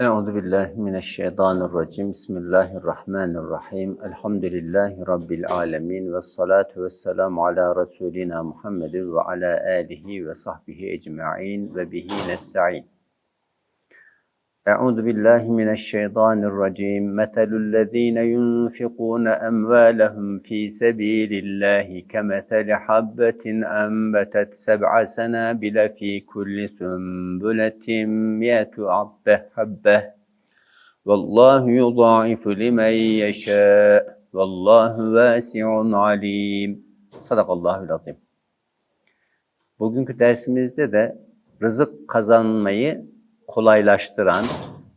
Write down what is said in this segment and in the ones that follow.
Euzu billahi mineşşeytanirracim. Bismillahirrahmanirrahim. Elhamdülillahi rabbil alamin ve salatu vesselamu ala rasulina Muhammedin ve ala alihi ve sahbihi ecmaîn ve bihi nestaîn. Euzu billahi mineşşeytanirracim. Meselü'llezîne yunfikûne emvâlehum fî sebîlillâhi kemeseli habbetin enbetet seb'a senâbile fî kulli sümbületin mi'etu abbe habbe. Vallahu yudâifu limen yeşâ. Vallahu vâsi'un alîm. Sadakallahul azim. Bugünkü dersimizde de rızık kazanmayı kolaylaştıran,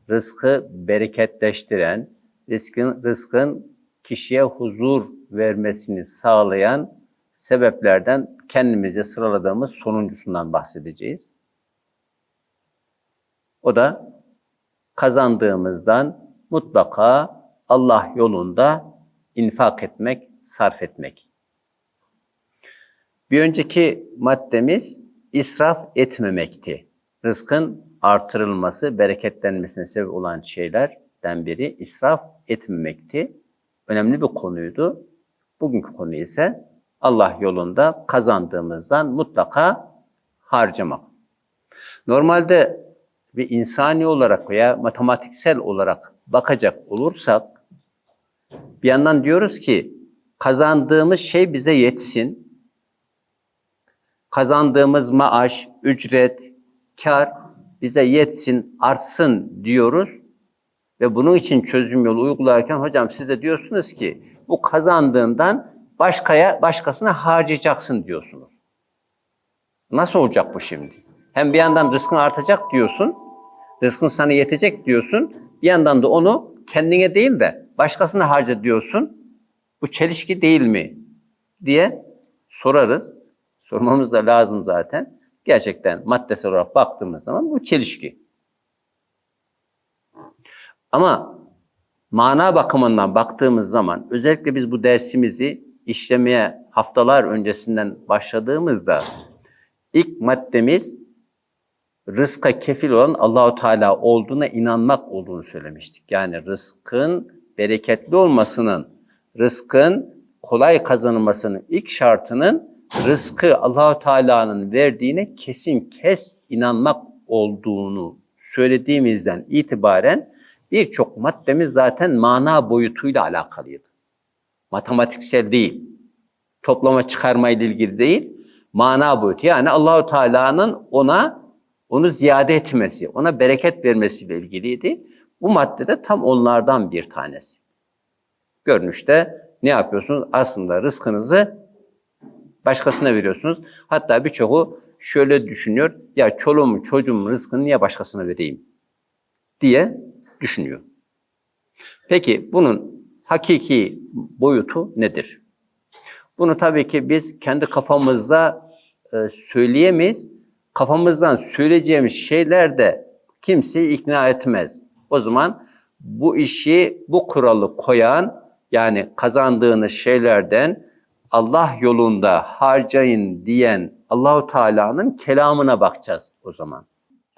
rızkı bereketleştiren, rızkın, rızkın kişiye huzur vermesini sağlayan sebeplerden kendimize sıraladığımız sonuncusundan bahsedeceğiz. O da kazandığımızdan mutlaka Allah yolunda infak etmek, sarf etmek. Bir önceki maddemiz israf etmemekti. Rızkın artırılması, bereketlenmesine sebep olan şeylerden biri israf etmemekti. Önemli bir konuydu. Bugünkü konu ise Allah yolunda kazandığımızdan mutlaka harcamak. Normalde bir insani olarak veya matematiksel olarak bakacak olursak bir yandan diyoruz ki kazandığımız şey bize yetsin. Kazandığımız maaş, ücret, kar bize yetsin, artsın diyoruz. Ve bunun için çözüm yolu uygularken hocam siz de diyorsunuz ki bu kazandığından başkaya, başkasına harcayacaksın diyorsunuz. Nasıl olacak bu şimdi? Hem bir yandan rızkın artacak diyorsun, rızkın sana yetecek diyorsun, bir yandan da onu kendine değil de başkasına harca diyorsun. Bu çelişki değil mi? diye sorarız. Sormamız da lazım zaten. Gerçekten maddesel olarak baktığımız zaman bu çelişki. Ama mana bakımından baktığımız zaman özellikle biz bu dersimizi işlemeye haftalar öncesinden başladığımızda ilk maddemiz rızka kefil olan Allahu Teala olduğuna inanmak olduğunu söylemiştik. Yani rızkın bereketli olmasının, rızkın kolay kazanılmasının ilk şartının rızkı Allahu Teala'nın verdiğine kesin kes inanmak olduğunu söylediğimizden itibaren birçok maddemiz zaten mana boyutuyla alakalıydı. Matematiksel değil, toplama çıkarma ile ilgili değil, mana boyutu. Yani Allahu Teala'nın ona onu ziyade etmesi, ona bereket vermesiyle ilgiliydi. Bu madde de tam onlardan bir tanesi. Görünüşte ne yapıyorsunuz? Aslında rızkınızı başkasına veriyorsunuz. Hatta birçoğu şöyle düşünüyor. Ya çoluğumun çocuğumun rızkını niye başkasına vereyim? diye düşünüyor. Peki bunun hakiki boyutu nedir? Bunu tabii ki biz kendi kafamızda e, söyleyemeyiz. Kafamızdan söyleyeceğimiz şeyler de kimseyi ikna etmez. O zaman bu işi, bu kuralı koyan yani kazandığınız şeylerden Allah yolunda harcayın diyen Allahu Teala'nın kelamına bakacağız o zaman.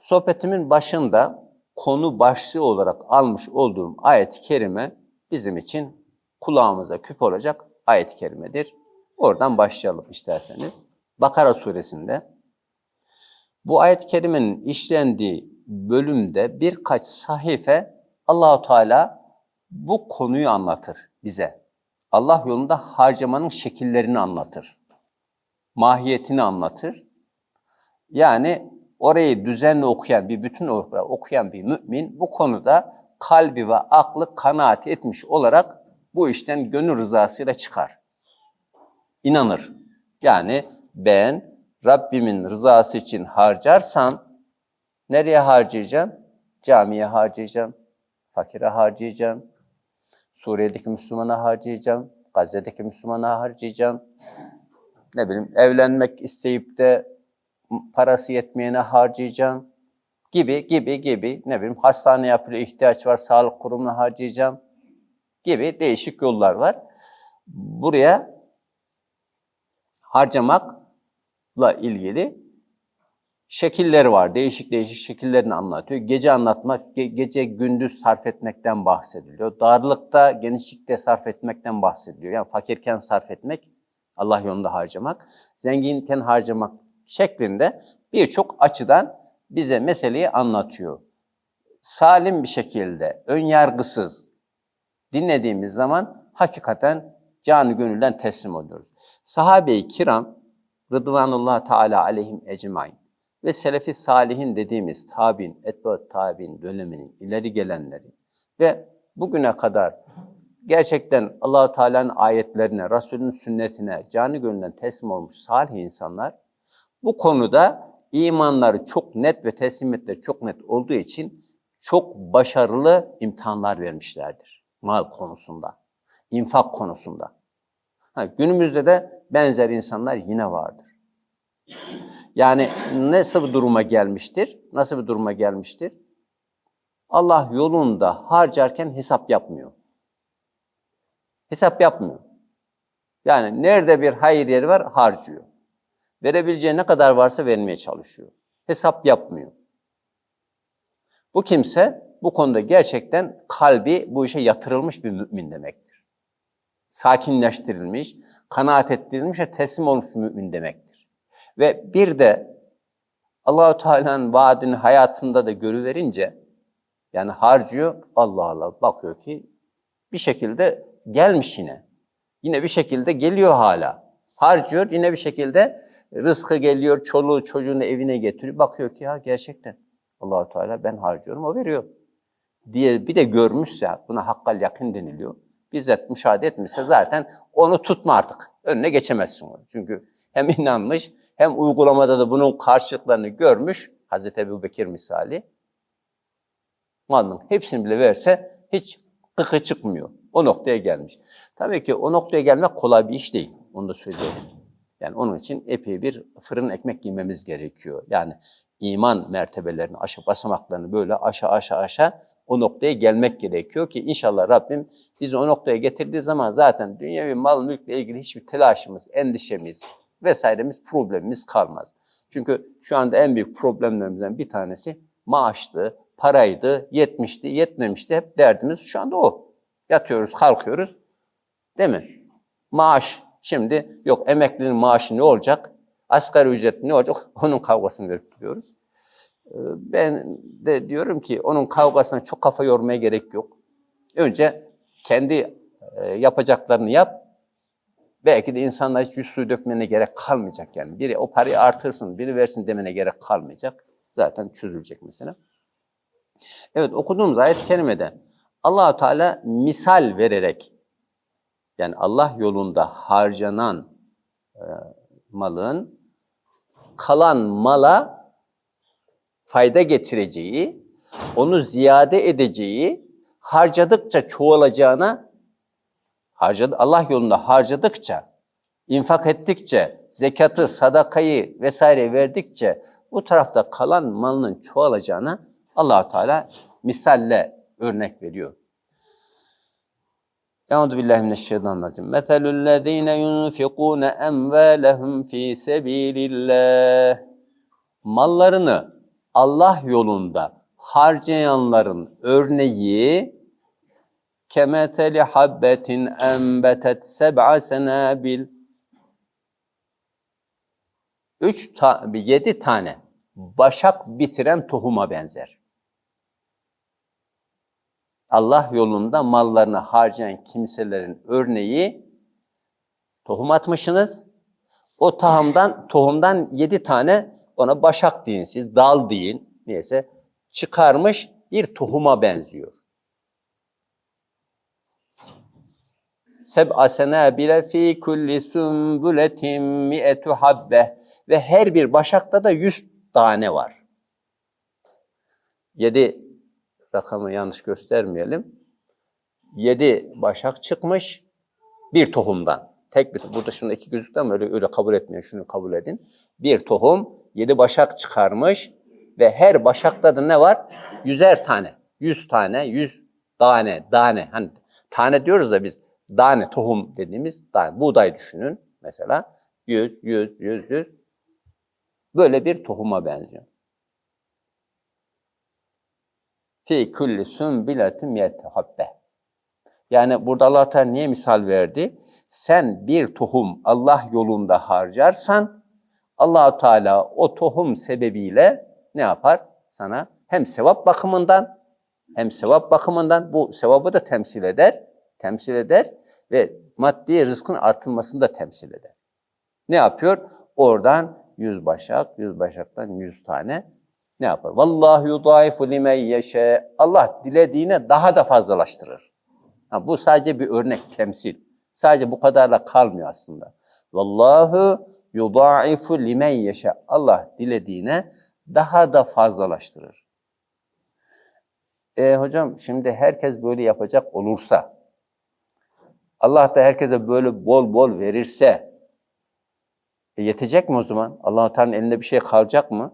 Sohbetimin başında konu başlığı olarak almış olduğum ayet-i kerime bizim için kulağımıza küp olacak ayet-i kerimedir. Oradan başlayalım isterseniz. Bakara suresinde bu ayet-i kerimenin işlendiği bölümde birkaç sahife Allahu Teala bu konuyu anlatır bize. Allah yolunda harcamanın şekillerini anlatır. Mahiyetini anlatır. Yani orayı düzenli okuyan, bir bütün okuyan bir mümin bu konuda kalbi ve aklı kanaat etmiş olarak bu işten gönül rızasıyla çıkar. İnanır. Yani ben Rabbimin rızası için harcarsam nereye harcayacağım? Camiye harcayacağım, fakire harcayacağım, Suriye'deki Müslümana harcayacağım, Gazze'deki Müslümana harcayacağım. Ne bileyim evlenmek isteyip de parası yetmeyene harcayacağım gibi gibi gibi ne bileyim hastane yapılıyor ihtiyaç var sağlık kurumuna harcayacağım gibi değişik yollar var. Buraya harcamakla ilgili şekilleri var. Değişik değişik şekillerini anlatıyor. Gece anlatmak, ge- gece gündüz sarf etmekten bahsediliyor. Darlıkta, genişlikte sarf etmekten bahsediliyor. Yani fakirken sarf etmek, Allah yolunda harcamak, zenginken harcamak şeklinde birçok açıdan bize meseleyi anlatıyor. Salim bir şekilde, ön yargısız dinlediğimiz zaman hakikaten canı gönülden teslim oluyoruz. Sahabe-i kiram Rıdvanullah Teala aleyhim ecmain ve selefi salihin dediğimiz tabi'in, etbaat tabi'in döneminin ileri gelenleri ve bugüne kadar gerçekten Allahu Teala'nın ayetlerine, Resulünün sünnetine canı gönülden teslim olmuş salih insanlar bu konuda imanları çok net ve teslimiyetleri çok net olduğu için çok başarılı imtihanlar vermişlerdir mal konusunda, infak konusunda. Ha, günümüzde de benzer insanlar yine vardır. Yani nasıl bir duruma gelmiştir? Nasıl bir duruma gelmiştir? Allah yolunda harcarken hesap yapmıyor. Hesap yapmıyor. Yani nerede bir hayır yeri var harcıyor. Verebileceği ne kadar varsa vermeye çalışıyor. Hesap yapmıyor. Bu kimse bu konuda gerçekten kalbi bu işe yatırılmış bir mümin demektir. Sakinleştirilmiş, kanaat ettirilmiş ve teslim olmuş bir mümin demektir. Ve bir de Allahu Teala'nın vaadini hayatında da görüverince yani harcıyor Allah Allah bakıyor ki bir şekilde gelmiş yine. Yine bir şekilde geliyor hala. Harcıyor yine bir şekilde rızkı geliyor, çoluğu çocuğunu evine getiriyor. Bakıyor ki ya gerçekten Allahu Teala ben harcıyorum o veriyor diye bir de görmüşse buna hakkal yakın deniliyor. Bizzat müşahede etmişse zaten onu tutma artık. Önüne geçemezsin onu. Çünkü hem inanmış hem uygulamada da bunun karşılıklarını görmüş. Hazreti Ebu Bekir misali. Malının hepsini bile verse hiç kıkı çıkmıyor. O noktaya gelmiş. Tabii ki o noktaya gelmek kolay bir iş değil. Onu da söyleyelim. Yani onun için epey bir fırın ekmek giymemiz gerekiyor. Yani iman mertebelerini, aşağı basamaklarını böyle aşağı aşağı aşağı o noktaya gelmek gerekiyor ki inşallah Rabbim bizi o noktaya getirdiği zaman zaten dünyevi mal mülkle ilgili hiçbir telaşımız, endişemiz vesairemiz, problemimiz kalmaz. Çünkü şu anda en büyük problemlerimizden bir tanesi maaştı, paraydı, yetmişti, yetmemişti. Hep derdimiz şu anda o. Yatıyoruz, kalkıyoruz. Değil mi? Maaş şimdi yok emeklinin maaşı ne olacak? Asgari ücret ne olacak? Onun kavgasını verip duruyoruz. Ee, Ben de diyorum ki onun kavgasına çok kafa yormaya gerek yok. Önce kendi e, yapacaklarını yap. Belki de insanlar hiç yüz suyu dökmene gerek kalmayacak yani. Biri o parayı artırsın, biri versin demene gerek kalmayacak. Zaten çözülecek mesela. Evet okuduğumuz ayet-i kerimede allah Teala misal vererek yani Allah yolunda harcanan e, malın kalan mala fayda getireceği, onu ziyade edeceği, harcadıkça çoğalacağına, harcadı, Allah yolunda harcadıkça, infak ettikçe, zekatı, sadakayı vesaire verdikçe bu tarafta kalan malının çoğalacağına allah Teala misalle örnek veriyor. Euzu billahi mineşşeytanirracim. Meselü'llezine yunfikune emvalehum fi sebilillah. Mallarını Allah yolunda harcayanların örneği kemeteli habbetin enbetet seb'a senabil. Üç ta yedi tane başak bitiren tohuma benzer. Allah yolunda mallarını harcayan kimselerin örneği tohum atmışsınız. O tohumdan tohumdan yedi tane ona başak deyin siz, dal deyin neyse çıkarmış bir tohuma benziyor. Seb'a senabile fi kulli sumbuletin mi'etu habbe ve her bir başakta da yüz tane var. Yedi rakamı yanlış göstermeyelim. Yedi başak çıkmış bir tohumdan. Tek bir burada şunu iki gözükten ama öyle, öyle kabul etmeyin şunu kabul edin. Bir tohum yedi başak çıkarmış ve her başakta da ne var? Yüzer tane. Yüz tane, yüz tane, tane. Hani tane diyoruz da biz tane tohum dediğimiz tane. Buğday düşünün mesela. Yüz, yüz, yüz, yüz. Böyle bir tohuma benziyor. Fi kulli sünbiletin yetehabbe. Yani burada Allah Teala niye misal verdi? Sen bir tohum Allah yolunda harcarsan Allah Teala o tohum sebebiyle ne yapar? Sana hem sevap bakımından hem sevap bakımından bu sevabı da temsil eder, temsil eder ve maddi rızkın artılmasını da temsil eder. Ne yapıyor? Oradan yüz başak, yüz başaktan yüz tane ne yapar? Vallahu yudaifu limen yeşe. Allah dilediğine daha da fazlalaştırır. Ha, bu sadece bir örnek, temsil. Sadece bu kadarla kalmıyor aslında. Vallahu yudaifu limen yeşe. Allah dilediğine daha da fazlalaştırır. E, hocam şimdi herkes böyle yapacak olursa, Allah da herkese böyle bol bol verirse, e, yetecek mi o zaman? allah Teala'nın elinde bir şey kalacak mı?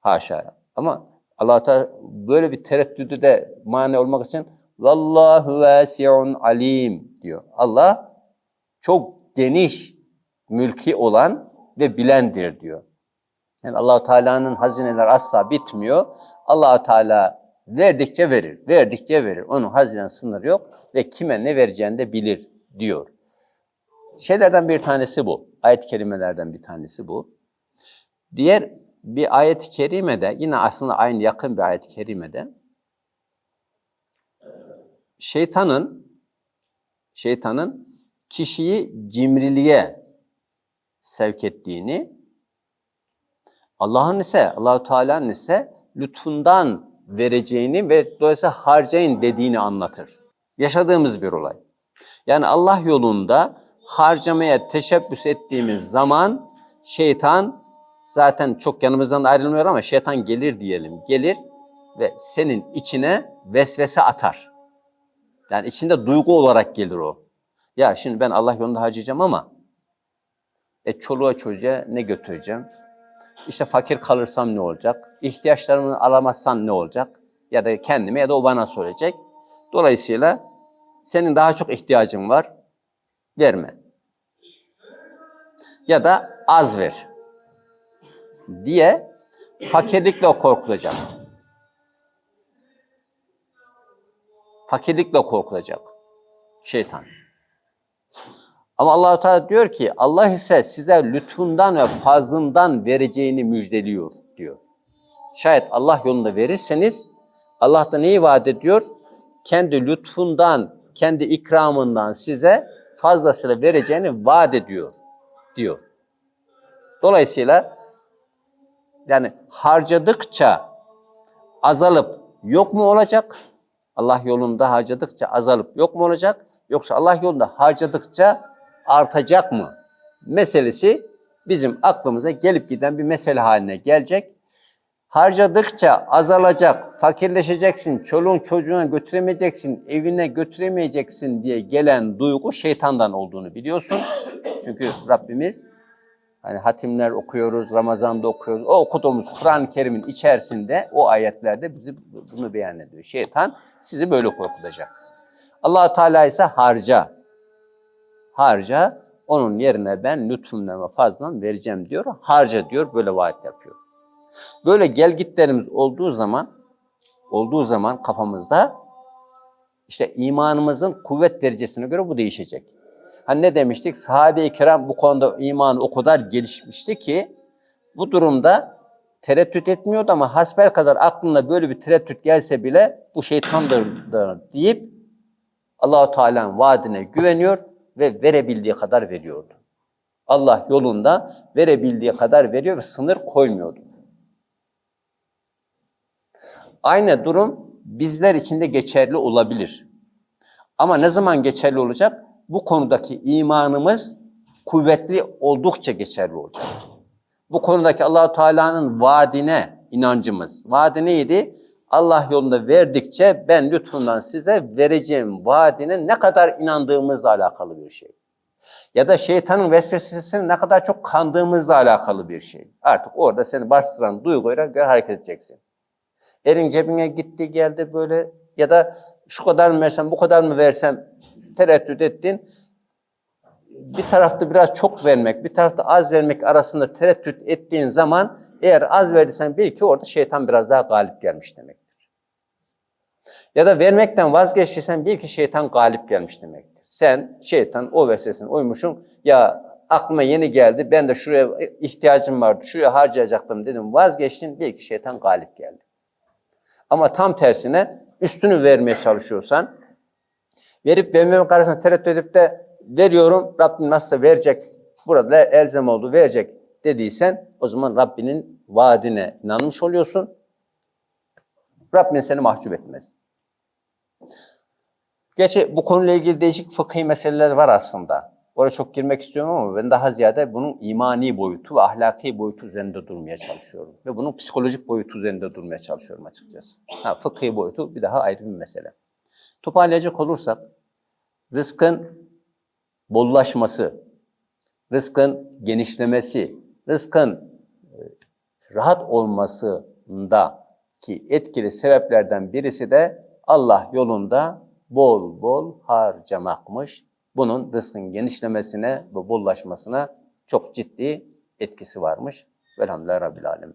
Haşa. Ama allah Teala böyle bir tereddüdü de mani olmak için Vallahu vasi'un alim diyor. Allah çok geniş mülki olan ve bilendir diyor. Yani Allahu Teala'nın hazineler asla bitmiyor. Allahu Teala verdikçe verir, verdikçe verir. Onun hazine sınırı yok ve kime ne vereceğini de bilir diyor. Şeylerden bir tanesi bu. Ayet-i kerimelerden bir tanesi bu. Diğer bir ayet-i kerimede, yine aslında aynı yakın bir ayet-i kerimede, şeytanın şeytanın kişiyi cimriliğe sevk ettiğini, Allah'ın ise, Allahu Teala'nın ise lütfundan vereceğini ve dolayısıyla harcayın dediğini anlatır. Yaşadığımız bir olay. Yani Allah yolunda harcamaya teşebbüs ettiğimiz zaman şeytan zaten çok yanımızdan ayrılmıyor ama şeytan gelir diyelim. Gelir ve senin içine vesvese atar. Yani içinde duygu olarak gelir o. Ya şimdi ben Allah yolunda harcayacağım ama e çoluğa çocuğa ne götüreceğim? İşte fakir kalırsam ne olacak? İhtiyaçlarımı alamazsam ne olacak? Ya da kendime ya da o bana söyleyecek. Dolayısıyla senin daha çok ihtiyacın var. Verme. Ya da az ver. Diye fakirlikle korkulacak. Fakirlikle korkulacak şeytan. Ama Allahu Teala diyor ki Allah ise size lütfundan ve fazlından vereceğini müjdeliyor diyor. Şayet Allah yolunda verirseniz Allah da neyi vaat ediyor? Kendi lütfundan, kendi ikramından size fazlasıyla vereceğini vaat ediyor diyor. Dolayısıyla yani harcadıkça azalıp yok mu olacak? Allah yolunda harcadıkça azalıp yok mu olacak? Yoksa Allah yolunda harcadıkça artacak mı? Meselesi bizim aklımıza gelip giden bir mesele haline gelecek. Harcadıkça azalacak, fakirleşeceksin, çoluğun çocuğuna götüremeyeceksin, evine götüremeyeceksin diye gelen duygu şeytandan olduğunu biliyorsun. Çünkü Rabbimiz hani hatimler okuyoruz, Ramazan'da okuyoruz. O okuduğumuz Kur'an-ı Kerim'in içerisinde o ayetlerde bizi bunu beyan ediyor. Şeytan sizi böyle korkutacak. allah Teala ise harca. Harca, onun yerine ben lütfumdan ve fazladan vereceğim diyor. Harca diyor, böyle vaat yapıyor. Böyle gelgitlerimiz olduğu zaman, olduğu zaman kafamızda işte imanımızın kuvvet derecesine göre bu değişecek. Hani ne demiştik? Sahabe-i kiram bu konuda imanı o kadar gelişmişti ki bu durumda tereddüt etmiyordu ama hasbel kadar aklına böyle bir tereddüt gelse bile bu şeytandır deyip Allahu Teala'nın vaadine güveniyor ve verebildiği kadar veriyordu. Allah yolunda verebildiği kadar veriyor ve sınır koymuyordu. Aynı durum bizler için de geçerli olabilir. Ama ne zaman geçerli olacak? Bu konudaki imanımız kuvvetli oldukça geçerli olacak. Bu konudaki Allahu Teala'nın vaadine inancımız. Vaadi neydi? Allah yolunda verdikçe ben lütfundan size vereceğim vaadine ne kadar inandığımızla alakalı bir şey. Ya da şeytanın vesvesesine ne kadar çok kandığımızla alakalı bir şey. Artık orada seni bastıran duyguyla göre hareket edeceksin. Elin cebine gitti geldi böyle ya da şu kadar mı versem bu kadar mı versem tereddüt ettin. bir tarafta biraz çok vermek, bir tarafta az vermek arasında tereddüt ettiğin zaman eğer az verdiysen bil ki orada şeytan biraz daha galip gelmiş demektir. Ya da vermekten vazgeçtiysen bil ki şeytan galip gelmiş demektir. Sen şeytan o vesvesine uymuşsun. Ya aklıma yeni geldi. Ben de şuraya ihtiyacım vardı. Şuraya harcayacaktım dedim. Vazgeçtin. Bil ki şeytan galip geldi. Ama tam tersine üstünü vermeye çalışıyorsan verip vermemek arasında tereddüt edip de veriyorum Rabbim nasılsa verecek burada elzem oldu verecek dediysen o zaman Rabbinin vaadine inanmış oluyorsun. Rabbin seni mahcup etmez. Gerçi bu konuyla ilgili değişik fıkhi meseleler var aslında. Oraya çok girmek istiyorum ama ben daha ziyade bunun imani boyutu ve ahlaki boyutu üzerinde durmaya çalışıyorum. Ve bunun psikolojik boyutu üzerinde durmaya çalışıyorum açıkçası. Ha, fıkhi boyutu bir daha ayrı bir mesele. Toparlayacak olursak, rızkın bollaşması, rızkın genişlemesi, rızkın e, rahat olmasındaki etkili sebeplerden birisi de Allah yolunda bol bol harcamakmış. Bunun rızkın genişlemesine ve bollaşmasına çok ciddi etkisi varmış. Velhamdülillah Rabbil Alemin.